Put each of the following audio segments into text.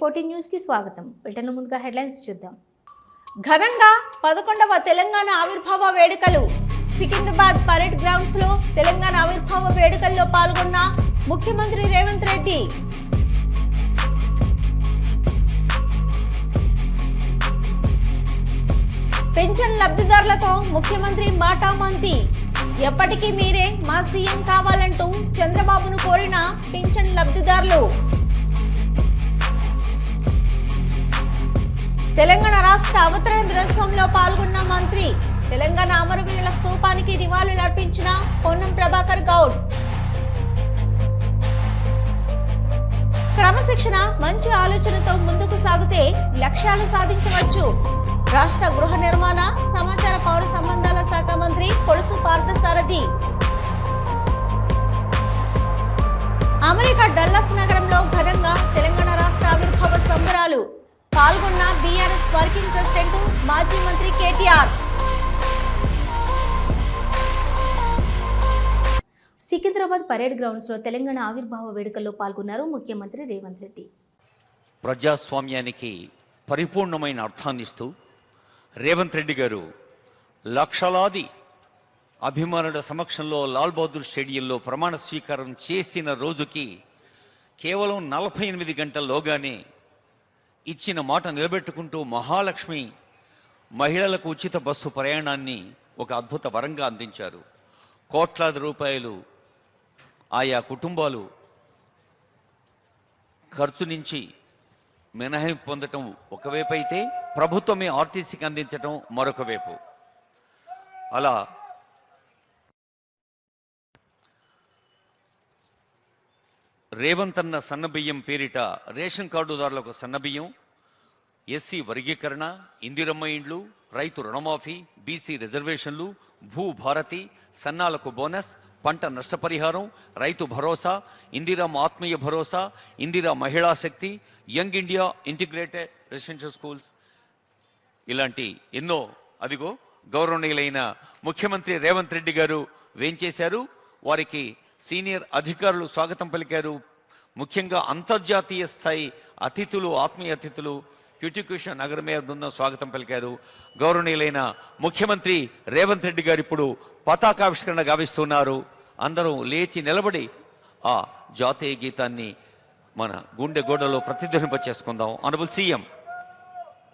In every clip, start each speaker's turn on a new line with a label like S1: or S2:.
S1: Fourteen న్యూస్కి స్వాగతం. Britain ముందుగా హెడ్లైన్స్ చూద్దాం.
S2: ఘనంగా పదకొండవ తెలంగాణ ఆవిర్భావ వేడుకలు. సికింద్రాబాద్ పరేడ్ గ్రౌండ్స్లో తెలంగాణ ఆవిర్భావ వేడుకల్లో పాల్గొన్న ముఖ్యమంత్రి రేవంత్ రెడ్డి. పెన్షన్ లబ్ధిదారులతో ముఖ్యమంత్రి మాటామంతి ఎప్పటికీ మీరే మా సీఎం కావాలంటూ చంద్రబాబును కోరిన పెన్షన్ లబ్ధిదారులు. తెలంగాణ రాష్ట్ర అవతరణ దినోత్సవంలో పాల్గొన్న మంత్రి తెలంగాణ అమరవీరుల స్తూపానికి నివాళులు అర్పించిన పొన్నం ప్రభాకర్ గౌడ్. క్రమశిక్షణ మంచి ఆలోచనతో ముందుకు సాగితే లక్ష్యాలు సాధించవచ్చు. రాష్ట్ర గృహ నిర్మాణ సమాచార పౌర సంబంధాల శాఖ మంత్రి పొడుసు పార్థసారథి. అమెరికా డల్లస్ నగరంలో ఘనంగా తెలంగాణ రాష్ట్ర ఆవిర్భావ సంబరాలు. పాల్గొన్న బీఆర్ఎస్ వర్కింగ్ ప్రెసిడెంట్ మాజీ మంత్రి కేటీఆర్.
S1: సికింద్రాబాద్ పరేడ్ గ్రౌండ్స్లో తెలంగాణ ఆవిర్భావ వేడుకల్లో పాల్గొన్నారు ముఖ్యమంత్రి రేవంత్ రెడ్డి.
S3: ప్రజాస్వామ్యానికి పరిపూర్ణమైన అర్థాన్నిస్తూ రేవంత్ రెడ్డి గారు లక్షలాది అభిమానుల సమక్షంలో లాల్ బహదూర్ స్టేడియంలో ప్రమాణ స్వీకారం చేసిన రోజుకి కేవలం నలభై ఎనిమిది గంటల్లోగానే ఇచ్చిన మాట నిలబెట్టుకుంటూ మహాలక్ష్మి మహిళలకు ఉచిత బస్సు ప్రయాణాన్ని ఒక అద్భుత వరంగా అందించారు. కోట్లాది రూపాయలు ఆయా కుటుంబాలు ఖర్చు నుంచి మినహాయింపు పొందటం ఒకవైపు అయితే ప్రభుత్వమే ఆర్టీసీకి అందించటం మరొక వైపు. అలా రేవంత్ అన్న సన్నబియ్యం పేరిట రేషన్ కార్డుదారులకు సన్నబియ్యం ఎస్సీ వర్గీకరణ ఇందిరమ్మ ఇండ్లు రైతు రుణమాఫీ బీసీ రిజర్వేషన్లు భూ భారతి సన్నాలకు బోనస్ పంట నష్టపరిహారం రైతు భరోసా ఇందిరమ్మ ఆత్మీయ భరోసా ఇందిరా మహిళా శక్తి young India integrated residential schools. ఇలాంటి ఎన్నో అదిగో గౌరవనీయులైన ముఖ్యమంత్రి రేవంత్ రెడ్డి గారు వేంచేశారు. వారికి సీనియర్ అధికారులు స్వాగతం పలికారు. ముఖ్యంగా అంతర్జాతీయ స్థాయి అతిథులు ఆత్మీయ అతిథులు క్యూటికృష్ణ నగర మేయర్ బృందం స్వాగతం పలికారు. గౌరవనీయులైన ముఖ్యమంత్రి రేవంత్ రెడ్డి గారు ఇప్పుడు పతాకావిష్కరణ గావిస్తున్నారు. అందరూ లేచి నిలబడి ఆ జాతీయ గీతాన్ని మన గుండె గోడలో ప్రతిధ్వనింప చేసుకుందాం honourable CM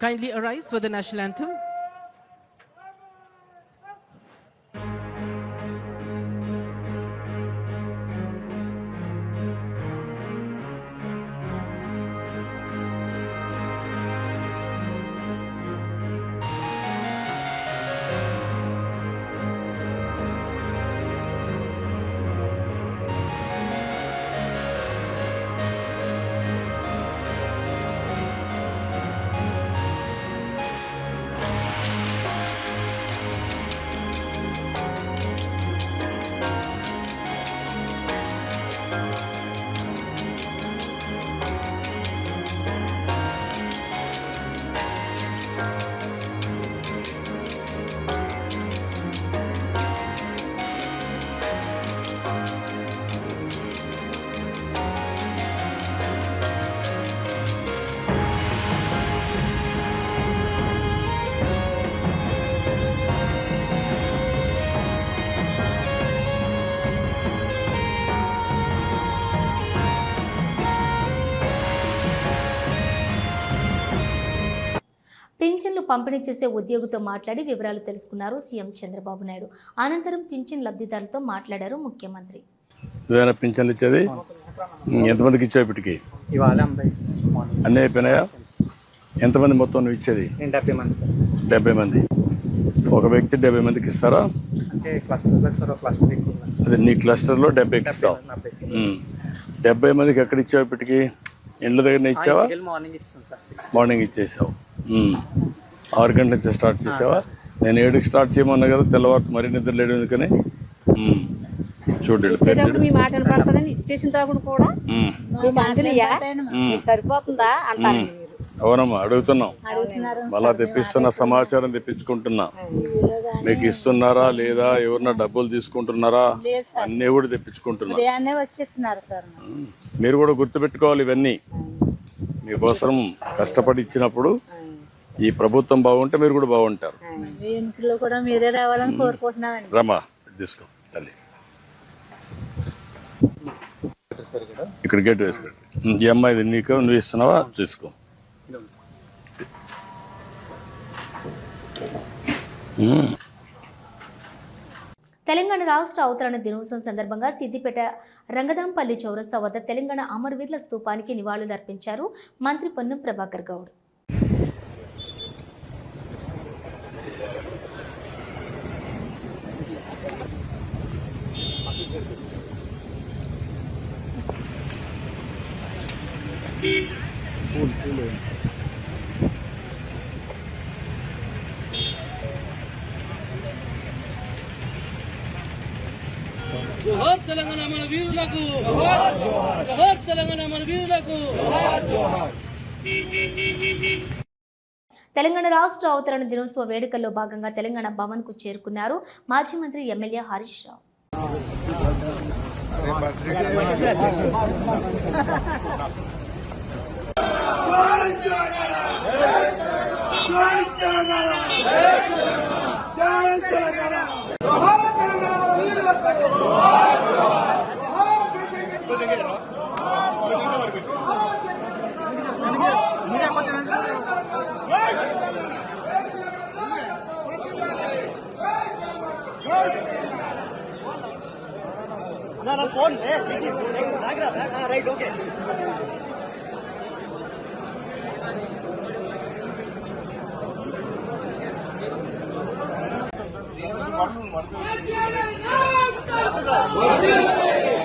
S4: Kindly arise for the national anthem.
S1: పింఛన్లు పంపిణీ చేసే ఉద్యోగితో మాట్లాడి వివరాలు తెలుసుకున్నారు సీఎం చంద్రబాబు నాయుడు. అనంతరం పింఛన్ లబ్ధిదారులతో మాట్లాడారు ముఖ్యమంత్రి.
S5: పింఛన్లు ఇచ్చేది ఎంతమందికి ఇచ్చావు ఇప్పటికి?
S6: ఇవాళ అమ్మాయి మార్నింగ్
S5: అన్నీ అయిపోయినాయా? ఎంతమంది మొత్తం నువ్వు ఇచ్చేది?
S6: డెబ్బై మంది
S5: డెబ్బై మంది. ఒక వ్యక్తి డెబ్బై మందికి ఇస్తారా. అది నీ క్లస్టర్లో డెబ్బైకి
S6: డెబ్బై
S5: ఇస్తావు.
S6: డెబ్బై
S5: మందికి ఎక్కడ ఇచ్చావు ఇప్పటికి? ఇండ్ల దగ్గర ఇచ్చావా?
S6: మార్నింగ్
S5: ఇచ్చేసావు. ఆరు గంటల నుంచి స్టార్ట్ చేసావా? నేను ఏడుకి స్టార్ట్ చేయమన్నా కదా తెల్లవారు మరీ నిద్ర లేడు ఎందుకని? ఉమ్. చూడు ఈడ పేరు
S7: ఇచ్చేటప్పుడు మీ మాట వినపడుతుందని ఇచ్చేసిన తర్వాత కూడా
S5: ఉమ్.
S7: మీ మందులియా మీకు సరిపోతుందా? అంటారు
S5: అవునమ్మా అడుగుతున్నాం. మళ్ళా తెప్పిస్తున్న సమాచారం తెప్పించుకుంటున్నా. మీకు ఇస్తున్నారా లేదా? ఎవరన్నా డబ్బులు తీసుకుంటున్నారా? అన్నీ కూడా తెప్పించుకుంటున్నా. మీరు కూడా గుర్తుపెట్టుకోవాలి ఇవన్నీ. మీకోసం కష్టపడి ఇచ్చినప్పుడు ఈ ప్రభుత్వం బాగుంటే మీరు కూడా బాగుంటారు.
S7: ఎన్నికల్లో కూడా మీరే రావాలని కోరుకుంటున్నామండి
S5: రమా తీసుకో తల్లి. ఇక్కడ గేట్ వేసుకోండి ఈ అమ్మాయిది నీకు నువ్వు ఇస్తున్నావా? తీసుకో.
S1: తెలంగాణ రాష్ట్ర అవతరణ దినోత్సవం సందర్భంగా సిద్దిపేట రంగదాంపల్లి చౌరస్తా వద్ద తెలంగాణ అమరవీరుల స్తూపానికి నివాళులర్పించారు మంత్రి పొన్నం ప్రభాకర్ గౌడ్.
S8: తెలంగాణ
S1: రాష్ట్ర అవతరణ దినోత్సవ వేడుకల్లో భాగంగా తెలంగాణ భవన్కు చేరుకున్నారు మాజీ మంత్రి ఎమ్మెల్యే హరీష్ రావు నా phone right okay Thank you.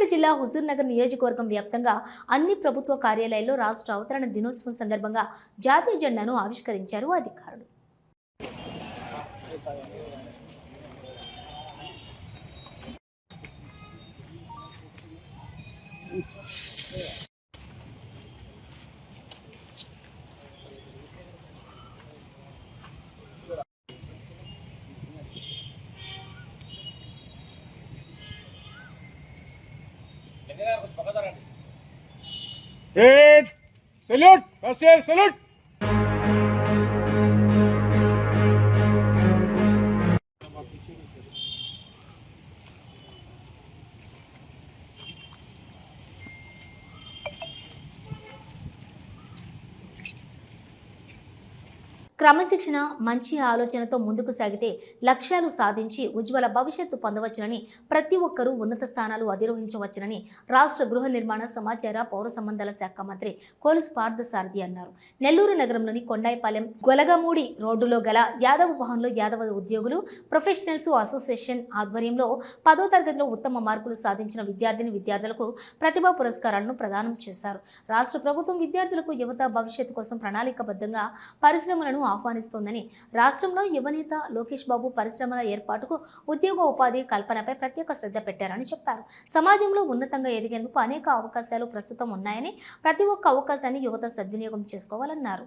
S1: Suryapet జిల్లా హుజూర్ నగర్ నియోజకవర్గం వ్యాప్తంగా అన్ని ప్రభుత్వ కార్యాలయాల్లో రాష్ట్ర అవతరణ దినోత్సవం సందర్భంగా జాతీయ జెండాను ఆవిష్కరించారు అధికారులు.
S6: Salute salute.
S1: క్రమశిక్షణ మంచి ఆలోచనతో ముందుకు సాగితే లక్ష్యాలు సాధించి ఉజ్వల భవిష్యత్తు పొందవచ్చునని ప్రతి ఒక్కరూ ఉన్నత స్థానాలు అధిరోహించవచ్చునని రాష్ట్ర గృహ నిర్మాణ సమాచార పౌర సంబంధాల శాఖ మంత్రి కోలిస్ పార్థసారథి అన్నారు. నెల్లూరు నగరంలోని కొండాయిపాలెం గొలగమూడి రోడ్డులో గల యాదవ భవన్లో యాదవ ఉద్యోగులు ప్రొఫెషనల్స్ అసోసియేషన్ ఆధ్వర్యంలో పదో తరగతిలో ఉత్తమ మార్కులు సాధించిన విద్యార్థిని విద్యార్థులకు ప్రతిభా పురస్కారాలను ప్రదానం చేశారు. రాష్ట్ర ప్రభుత్వం విద్యార్థులకు యువత భవిష్యత్తు కోసం ప్రణాళికబద్ధంగా పరిశ్రమలను ఆహ్వానిస్తోందని రాష్ట్రంలో యువనేత లోకేష్ బాబు పరిశ్రమల ఏర్పాటుకు ఉద్యోగ ఉపాధి కల్పనపై ప్రత్యేక శ్రద్ధ పెట్టారని చెప్పారు. సమాజంలో ఉన్నతంగా ఎదిగేందుకు అనేక అవకాశాలు ప్రస్తుతం ఉన్నాయని ప్రతి ఒక్క అవకాశాన్ని యువత సద్వినియోగం చేసుకోవాలన్నారు.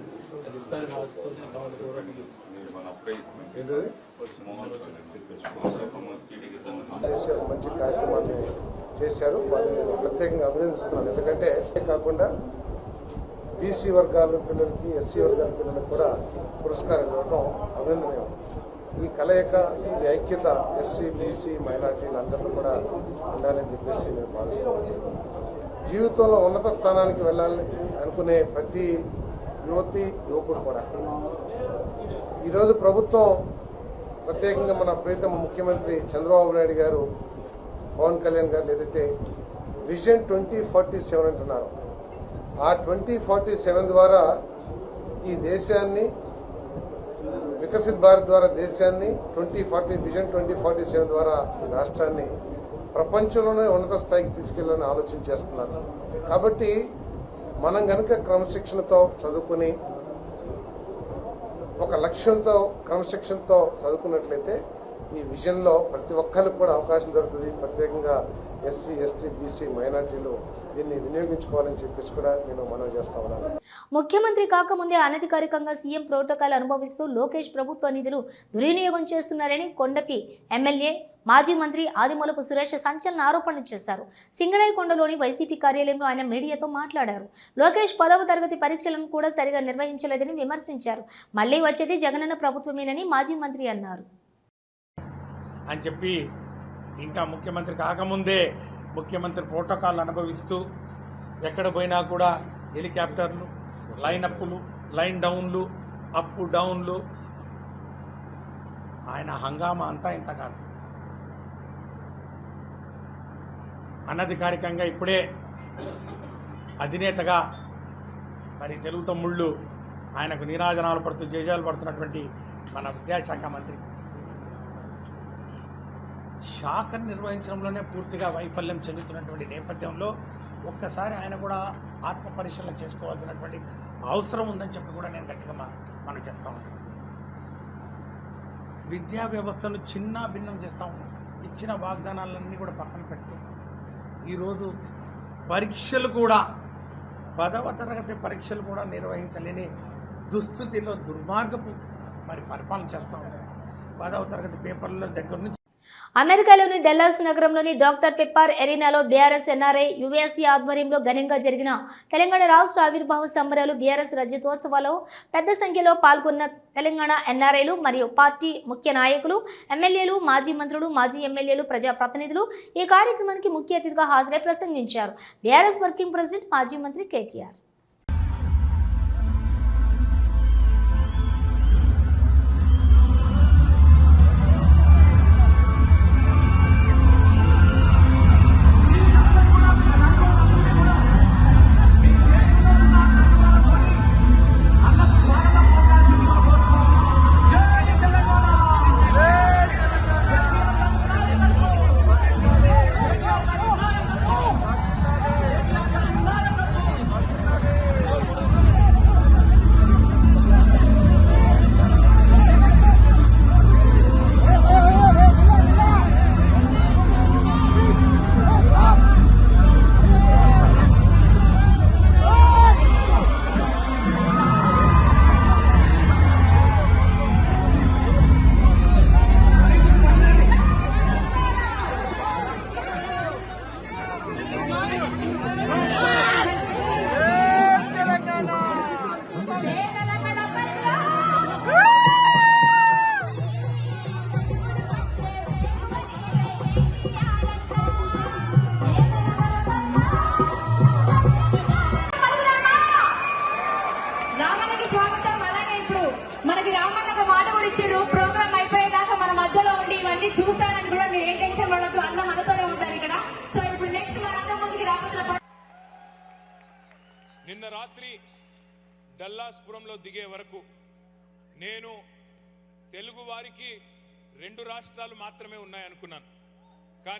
S9: చేశారు మంచి కార్యక్రమాన్ని చేశారు. వారిని ప్రత్యేకంగా అభినందిస్తున్నాను. ఎందుకంటే అంతే కాకుండా బీసీ వర్గాల పిల్లలకి ఎస్సీ వర్గాల పిల్లలకు కూడా పురస్కారం ఇవ్వడం అభినందనీయం. ఈ కలయిక ఈ ఐక్యత ఎస్సీ బీసీ మైనార్టీలందరిలో కూడా ఉండాలని చెప్పేసి నేను భావిస్తున్నాను. జీవితంలో ఉన్నత స్థానానికి వెళ్ళాలని అనుకునే ప్రతి యువతి యువకుడు కూడా. ఈరోజు ప్రభుత్వం ప్రత్యేకంగా మన ప్రీతమ ముఖ్యమంత్రి చంద్రబాబు నాయుడు గారు పవన్ కళ్యాణ్ గారు ఏదైతే విజన్ ట్వంటీ ఫార్టీ సెవెన్ అంటున్నారు. ఆ ట్వంటీ ఫార్టీ సెవెన్ ద్వారా ఈ దేశాన్ని వికసిత్ భారత్ ద్వారా దేశాన్ని twenty forty vision twenty forty seven ద్వారా ఈ రాష్ట్రాన్ని ప్రపంచంలోనే ఉన్నత స్థాయికి తీసుకెళ్ళాలని ఆలోచన చేస్తున్నారు. కాబట్టి మనం కనుక క్రమశిక్షణతో చదువుకుని ఒక లక్ష్యంతో క్రమశిక్షణతో చదువుకున్నట్లయితే ఈ విజన్లో ప్రతి ఒక్కరికి కూడా అవకాశం దొరుకుతుంది. ప్రత్యేకంగా ఎస్సీ ఎస్టీ బీసీ మైనార్టీలు దీన్ని వినియోగించుకోవాలని చెప్పేసి కూడా నేను మనవి చేస్తా ఉన్నాను.
S1: ముఖ్యమంత్రి కాకముందే అనధికారికంగా సీఎం ప్రోటోకాల్ అనుభవిస్తూ లోకేష్ ప్రభుత్వ నిధులు దుర్వినియోగం చేస్తున్నారని కొండపి ఎమ్మెల్యే మాజీ మంత్రి ఆదిమూలపు సురేష్ సంచలన ఆరోపణలు చేశారు. సింగరాయకొండలోని వైసీపీ కార్యాలయంలో ఆయన మీడియాతో మాట్లాడారు. లోకేష్ పదవ తరగతి పరీక్షలను కూడా సరిగా నిర్వహించలేదని విమర్శించారు. మళ్ళీ వచ్చేది జగనన్న ప్రభుత్వమేనని మాజీ మంత్రి అన్నారు.
S6: అని చెప్పి ఇంకా ముఖ్యమంత్రి కాకముందే ముఖ్యమంత్రి ప్రోటోకాల్ అనుభవిస్తూ ఎక్కడ పోయినా కూడా హెలికాప్టర్లు లైన్ అప్పులు లైన్ డౌన్లు అప్పు డౌన్లు. ఆయన హంగామా అంతా ఇంత కాదు. అనధికారికంగా ఇప్పుడే అధినేతగా మరి తెలుగు తమ్ముళ్ళు ఆయనకు నీరాజనాలు పడుతూ జేజాలు పడుతున్నటువంటి మన విద్యాశాఖ మంత్రి. శాఖను నిర్వహించడంలోనే పూర్తిగా వైఫల్యం చెందుతున్నటువంటి నేపథ్యంలో ఒక్కసారి ఆయన కూడా ఆత్మ పరిశీలన చేసుకోవాల్సినటువంటి అవసరం ఉందని చెప్పి కూడా నేను గట్టిగా మా- మనం చేస్తా ఉన్నాను విద్యా వ్యవస్థను చిన్న భిన్నం చేస్తూ ఉన్నాం. ఇచ్చిన వాగ్దానాలన్నీ కూడా పక్కన పెడుతూ ఈరోజు పరీక్షలు కూడా పదవ తరగతి పరీక్షలు కూడా నిర్వహించలేని దుస్థితిలో దుర్మార్గపు మరి పరిపాలన చేస్తూ ఉన్నారు పదవ తరగతి పేపర్ల దగ్గర నుంచి
S1: అమెరికాలోని డెల్లాస్ నగరంలోని డాక్టర్ పెప్పార్ ఎరీనాలో బీఆర్ఎస్ ఎన్ఆర్ఐ యుఎస్సీ ఆధ్వర్యంలో ఘనంగా జరిగిన తెలంగాణ రాష్ట్ర ఆవిర్భావ సంబరాలు బీఆర్ఎస్ రజతోత్సవాల్లో పెద్ద సంఖ్యలో పాల్గొన్న తెలంగాణ ఎన్ఆర్ఐలు మరియు పార్టీ ముఖ్య నాయకులు ఎమ్మెల్యేలు మాజీ మంత్రులు మాజీ ఎమ్మెల్యేలు ప్రజాప్రతినిధులు ఈ కార్యక్రమానికి ముఖ్య అతిథిగా హాజరై ప్రసంగించారు. బీఆర్ఎస్ వర్కింగ్ ప్రెసిడెంట్ మాజీ మంత్రి కేటీఆర్.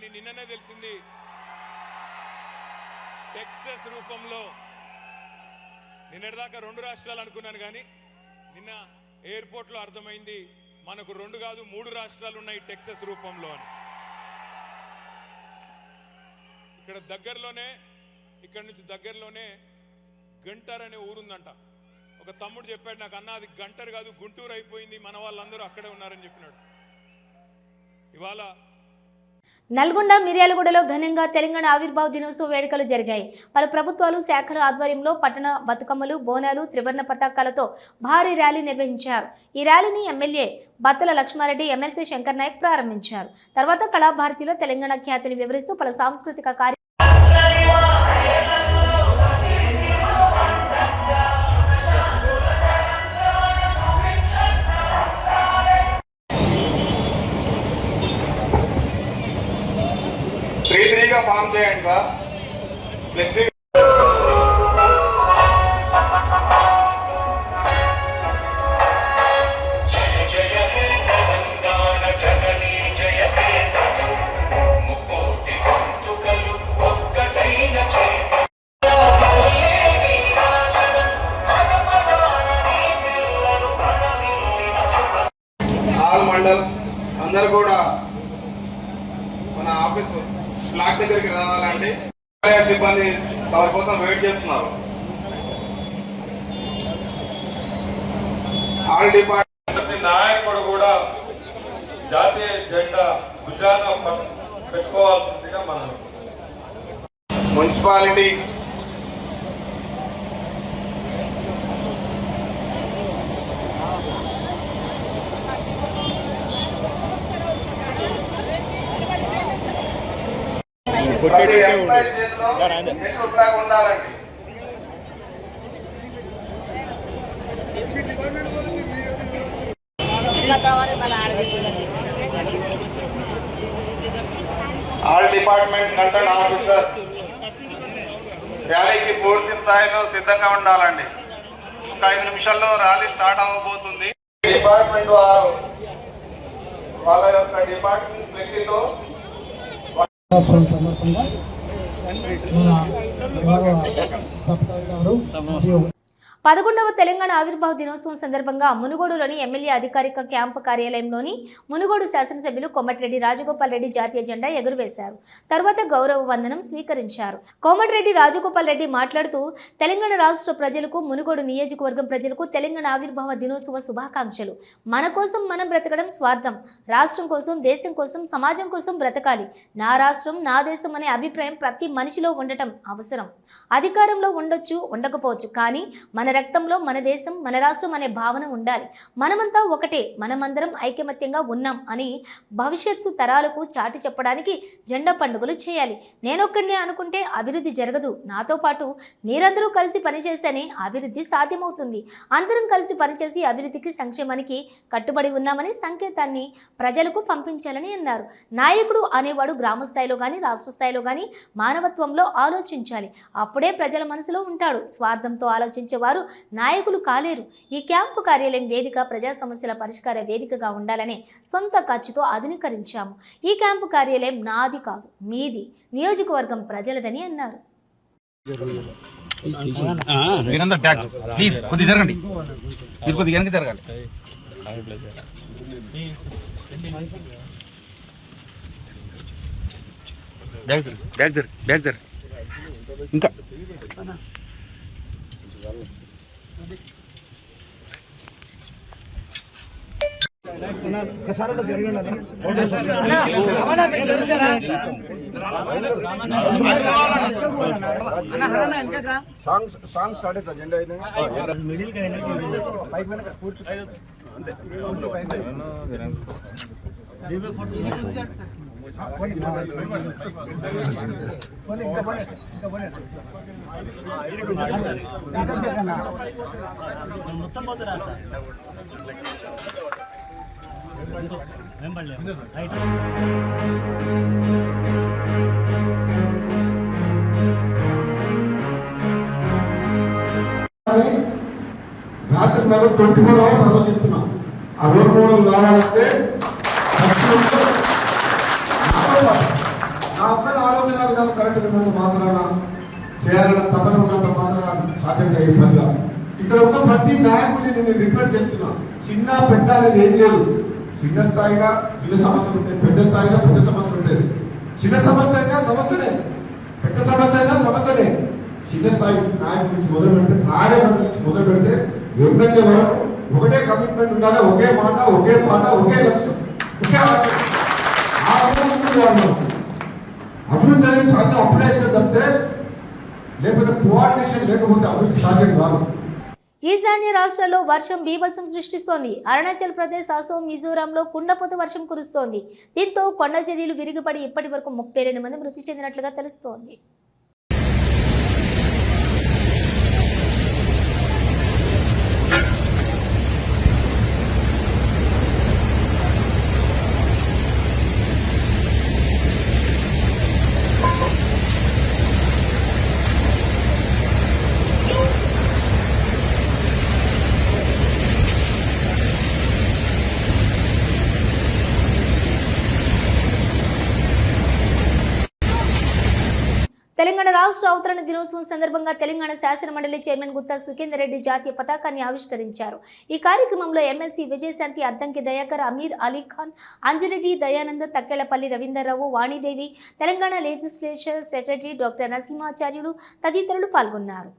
S6: కానీ నిన్ననే తెలిసింది.
S10: టెక్సస్ రూపంలో నిన్నటిదాకా రెండు రాష్ట్రాలు అనుకున్నాను కానీ నిన్న ఎయిర్పోర్ట్లో అర్థమైంది మనకు రెండు కాదు మూడు రాష్ట్రాలు ఉన్నాయి టెక్సస్ రూపంలో అని. ఇక్కడ దగ్గరలోనే ఇక్కడ నుంచి దగ్గరలోనే గంటర్ అనే ఊరుందంట ఒక తమ్ముడు చెప్పాడు నాకు అన్న అది గంటర్ కాదు గుంటూరు అయిపోయింది మన వాళ్ళందరూ అక్కడే ఉన్నారని చెప్పినాడు. ఇవాళ
S1: నల్గొండ మిర్యాలగూడలో ఘనంగా తెలంగాణ ఆవిర్భావ దినోత్సవ వేడుకలు జరిగాయి. పలు ప్రభుత్వాలు శాఖల ఆధ్వర్యంలో పట్టణ బతుకమ్మలు బోనాలు త్రివర్ణ పతాకాలతో భారీ ర్యాలీ నిర్వహించారు. ఈ ర్యాలీని ఎమ్మెల్యే బత్తుల లక్ష్మారెడ్డి ఎమ్మెల్సీ శంకర్ నాయక్ ప్రారంభించారు. తర్వాత కళాభారతిలో తెలంగాణ ఖ్యాతిని వివరిస్తూ పలు సాంస్కృతిక కార్య
S9: ఫామ్ చేయండి సార్. ఫ్లెక్సీ ఆల్ డిపార్ట్మెంట్
S10: ప్రతి నాయకుడు కూడా జాతీయ జెండా భుజాన ప- పెట్టుకోవాల్సిందిగా మనం
S9: మున్సిపాలిటీ ప్రతి ఎంప్లాయీ చేతిలో నేషనల్ ఫ్లాగ్ ఉండాలండి ఆల్ డిపార్ట్మెంట్ కన్సర్న్ ఆఫీసర్స్ ర్యాలీకి పూర్తి స్థాయిలో సిద్ధంగా ఉండాలండి. ఒక ఐదు నిమిషాల్లో ర్యాలీ స్టార్ట్ అవ్వబోతుంది డిపార్ట్మెంట్ వారు వాళ్ళ యొక్క డిపార్ట్మెంట్ ఫ్లెక్సీతో
S11: సందర్భంగా గారు
S1: పదకొండవ తెలంగాణ ఆవిర్భావ దినోత్సవం సందర్భంగా మునుగోడులోని ఎమ్మెల్యే అధికారిక క్యాంపు కార్యాలయంలోని మునుగోడు శాసనసభ్యులు కోమటిరెడ్డి రాజగోపాల్ రెడ్డి జాతీయ జెండా ఎగురవేశారు. తర్వాత గౌరవ వందనం స్వీకరించారు. కోమటిరెడ్డి రాజగోపాల్ రెడ్డి మాట్లాడుతూ తెలంగాణ రాష్ట్ర ప్రజలకు మునుగోడు నియోజకవర్గం ప్రజలకు తెలంగాణ ఆవిర్భావ దినోత్సవ శుభాకాంక్షలు. మన కోసం మనం బ్రతకడం స్వార్థం. రాష్ట్రం కోసం దేశం కోసం సమాజం కోసం బ్రతకాలి. నా రాష్ట్రం నా దేశం అనే అభిప్రాయం ప్రతి మనిషిలో ఉండటం అవసరం. అధికారంలో ఉండొచ్చు ఉండకపోవచ్చు కానీ మన రక్తంలో మన దేశం మన రాష్ట్రం అనే భావన ఉండాలి. మనమంతా ఒకటే మనమందరం ఐకమత్యంగా ఉన్నాం అని భవిష్యత్తు తరాలకు చాటి చెప్పడానికి జెండా పండుగలు చేయాలి. నేనొక్కడినే అనుకుంటే అభివృద్ధి జరగదు. నాతో పాటు మీరందరూ కలిసి పనిచేస్తేనే అభివృద్ధి సాధ్యమవుతుంది. అందరం కలిసి పనిచేసి అభివృద్ధికి సంక్షేమానికి కట్టుబడి ఉన్నామని సంకేతాన్ని ప్రజలకు పంపించాలని అన్నారు. నాయకుడు అనేవాడు గ్రామ స్థాయిలో కానీ రాష్ట్ర స్థాయిలో కానీ మానవత్వంలో ఆలోచించాలి. అప్పుడే ప్రజల మనసులో ఉంటాడు. స్వార్థంతో ఆలోచించేవారు నాయకులు కాలేరు. ఈ క్యాంపు కార్యాలయం వేదిక ప్రజా సమస్యల పరిష్కార వేదికగా ఉండాలని సొంత ఖర్చుతో ఆధునీకరించాము. ఈ క్యాంపు కార్యాలయం నాది కాదు మీది. నియోజకవర్గం ప్రజలదని అన్నారు.
S12: ప్లీజ్ జరగండి. మీరు వెనక్కి జరగాలి. బ్యాగ్ జరు బ్యాగ్ జరు బ్యాగ్ జరు ఇంకా.
S9: సాంగ్స్ సాంగ్స్ స్టార్ట్ జెండా పూర్తి.
S8: మొత్తం పోతురా సార్ రైట్
S9: రాత్రి నెల ట్వంటీ ఫోర్ అవర్స్ ఆలోచిస్తున్నాం ఆ రోడ్ మోడల్ కావాలంటే ఆలోచన విధానం కరెక్ట్ ఒక్కరి ఆలోచన విధానం కరెక్ట్ ఉన్నంత మాత్రాన
S8: సాధ్యం అయ్యే పనిగా. ఇక్కడ ఉన్న ప్రతి నాయకుడిని నేను రిక్వెస్ట్ చేస్తున్నా. చిన్న పెద్ద అనేది ఏం లేదు. చిన్న స్థాయిగా చిన్న సమస్యలు ఉంటాయి. పెద్ద స్థాయిగా పెద్ద సమస్యలు ఉంటాయి. చిన్న సమస్య అయినా సమస్యనే పెద్ద సమస్య అయినా సమస్యనే చిన్న స్థాయి నాయకుడి నుంచి మొదలు పెడితే కార్యకర్త నుంచి మొదలు పెడితే ఎమ్మెల్యే వరకు ఒకటే కమిట్మెంట్ ఉండాలి. ఒకే మాట ఒకే పాట ఒకే లక్ష్యం ఒకే ఆలోచన. ఆ అభివృద్ధి అనేది సాధ్యం అప్పుడే అయితే తప్పితే లేకపోతే కోఆర్డినేషన్ లేకపోతే అభివృద్ధి సాధ్యం కాదు.
S13: ఈశాన్య రాష్ట్రాల్లో వర్షం బీభత్సం సృష్టిస్తోంది. అరుణాచల్ ప్రదేశ్ అసోం మిజోరాంలో కుండపోత వర్షం కురుస్తోంది. దీంతో కొండ చర్యలు విరిగిపడి ఇప్పటి వరకు ముప్పై రెండు మంది మృతి చెందినట్లుగా తెలుస్తోంది. రాష్ట్ర అవతరణ దినోత్సవం సందర్భంగా తెలంగాణ శాసనమండలి చైర్మన్ గుత్తా సుఖేందర్ రెడ్డి జాతీయ పతాకాన్ని ఆవిష్కరించారు. ఈ కార్యక్రమంలో MLC Vijayashanti Addanki Dayakar Amir Ali Khan Anji Reddy Dayananda Takkellapalli Ravinder Rao Vani Devi Telangana legislature secretary doctor Narasimhacharyulu తదితరులు పాల్గొన్నారు.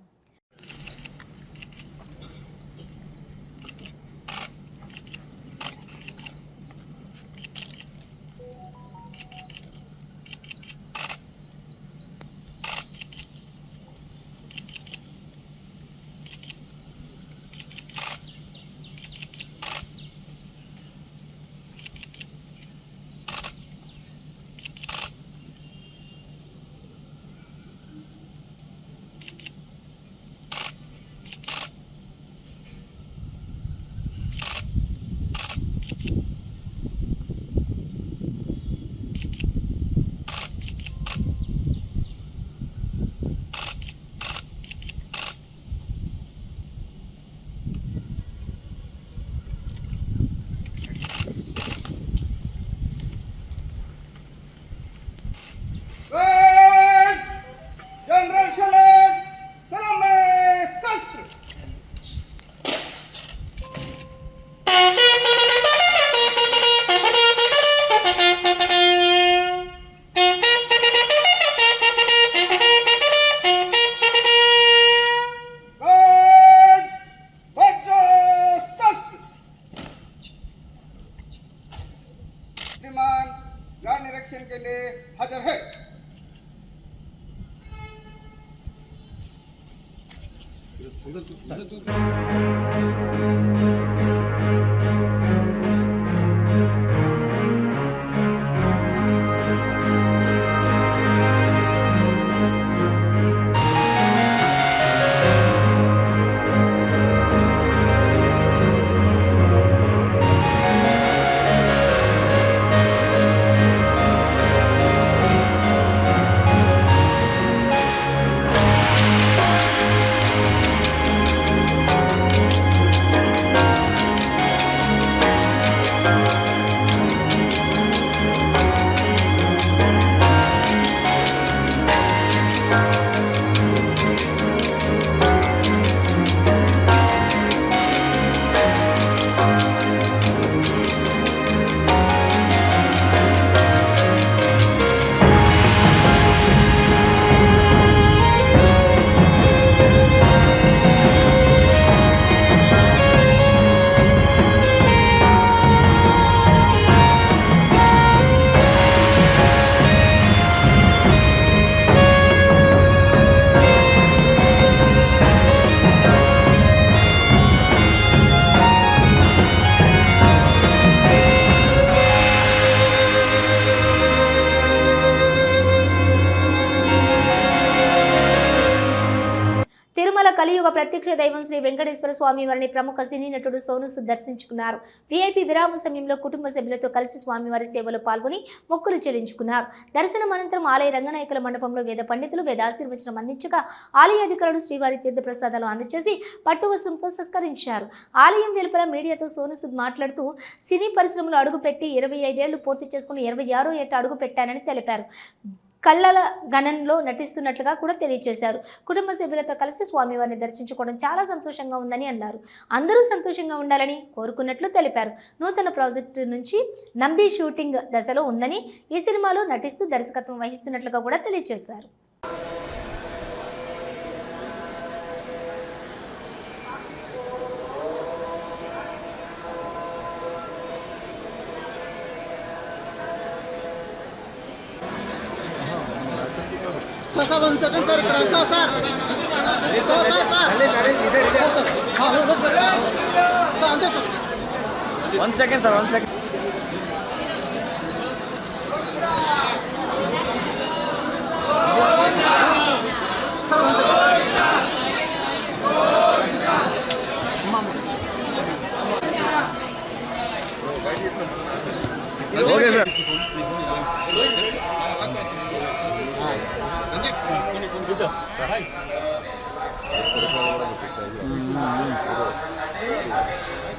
S1: తిరుమల ప్రత్యక్ష దైవం శ్రీ వెంకటేశ్వర స్వామి వారిని ప్రముఖ సినీ నటుడు సోను దర్శించుకున్నారు వీఐపీ విరామ సమయంలో కుటుంబ సభ్యులతో కలిసి స్వామివారి సేవలో పాల్గొని మొక్కులు చెల్లించుకున్నారు. దర్శనం అనంతరం ఆలయ రంగనాయకుల మండపంలో వేద పండితులు వేదాశీర్వచనం అందించగా ఆలయ అధికారులు శ్రీవారి తీర్థ ప్రసాదాలు అందజేసి పట్టు వస్త్రంతో సత్కరించారు. ఆలయం వెలుపల మీడియాతో సోను మాట్లాడుతూ సినీ పరిశ్రమలో అడుగుపెట్టి ఇరవై ఐదేళ్ళు పూర్తి చేసుకుని ఇరవై ఆరో ఏట అడుగు పెట్టానని తెలిపారు. కళ్ళల గణంలో నటిస్తున్నట్లుగా కూడా తెలియజేశారు కుటుంబ సభ్యులతో కలిసి స్వామివారిని దర్శించుకోవడం చాలా సంతోషంగా ఉందని అన్నారు. అందరూ సంతోషంగా ఉండాలని కోరుకున్నట్లు తెలిపారు. నూతన ప్రాజెక్టు నుంచి నంబి షూటింగ్ దశలో ఉందని ఈ సినిమాలో నటిస్తూ దర్శకత్వం వహిస్తున్నట్లుగా కూడా తెలియజేశారు
S11: సార్ వన్ సెకండ్ సార్ ఇక్కడ సార్ సార్ సార్ సార్ అంతే sir
S12: one second sir one second okay sir Thank you.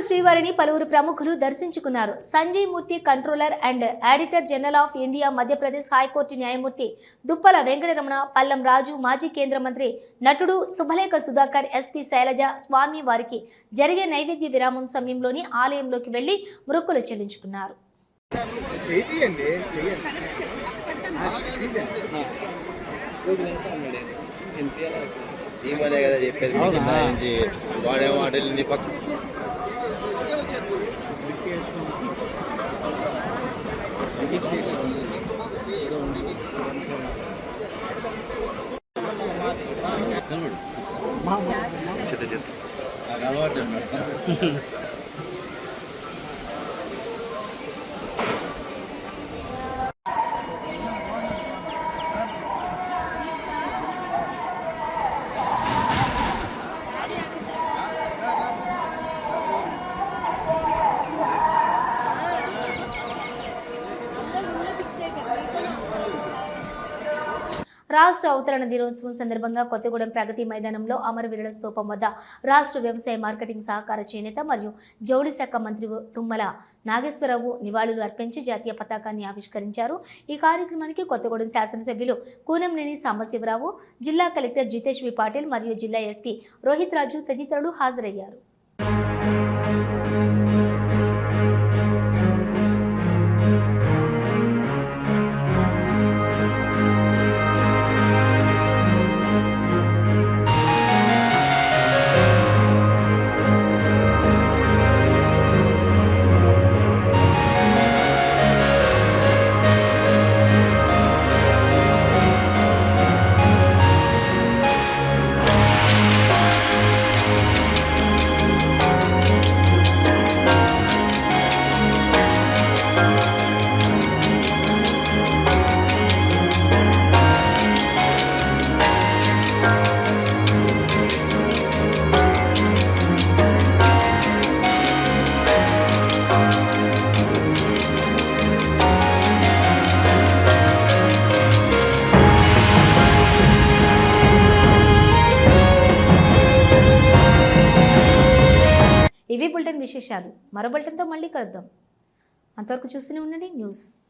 S1: Tirumala శ్రీవారిని పలువురు ప్రముఖులు దర్శించుకున్నారు. Sanjay Murthy controller and auditor general of India Madhya Pradesh high court న్యాయమూర్తి దుప్పల వెంకటరమణ పల్లం రాజు మాజీ కేంద్ర మంత్రి నటుడు శుభలేఖ సుధాకర్ ఎస్పీ శైలజ స్వామి వారికి జరిగే నైవేద్య విరామం సమయంలోని ఆలయంలోకి వెళ్ళి మృక్కులు చెల్లించుకున్నారు.
S14: ఏమనే కదా చెప్పేది వాడేమో వెళ్ళింది పక్క చెత్త చెత్త నాకు అలవాటు
S1: రాష్ట్ర అవతరణ దినోత్సవం సందర్భంగా కొత్తగూడెం ప్రగతి మైదానంలో అమరవీరుల స్తూపం వద్ద రాష్ట్ర వ్యవసాయ మార్కెటింగ్ సహకార చేనేత మరియు జౌళి శాఖ మంత్రి తుమ్మల నాగేశ్వరరావు నివాళులు అర్పించి జాతీయ పతాకాన్ని ఆవిష్కరించారు. ఈ కార్యక్రమానికి కొత్తగూడెం శాసనసభ్యులు కూనంనేని సాంబశివరావు జిల్లా కలెక్టర్ జితేష్ వి పాటిల్ మరియు జిల్లా ఎస్పీ రోహిత్ రాజు తదితరులు హాజరయ్యారు. విశేషాలు. మరో బులెటిన్తో మళ్ళీ కలుద్దాం. అంతవరకు చూస్తూనే ఉండండి. న్యూస్.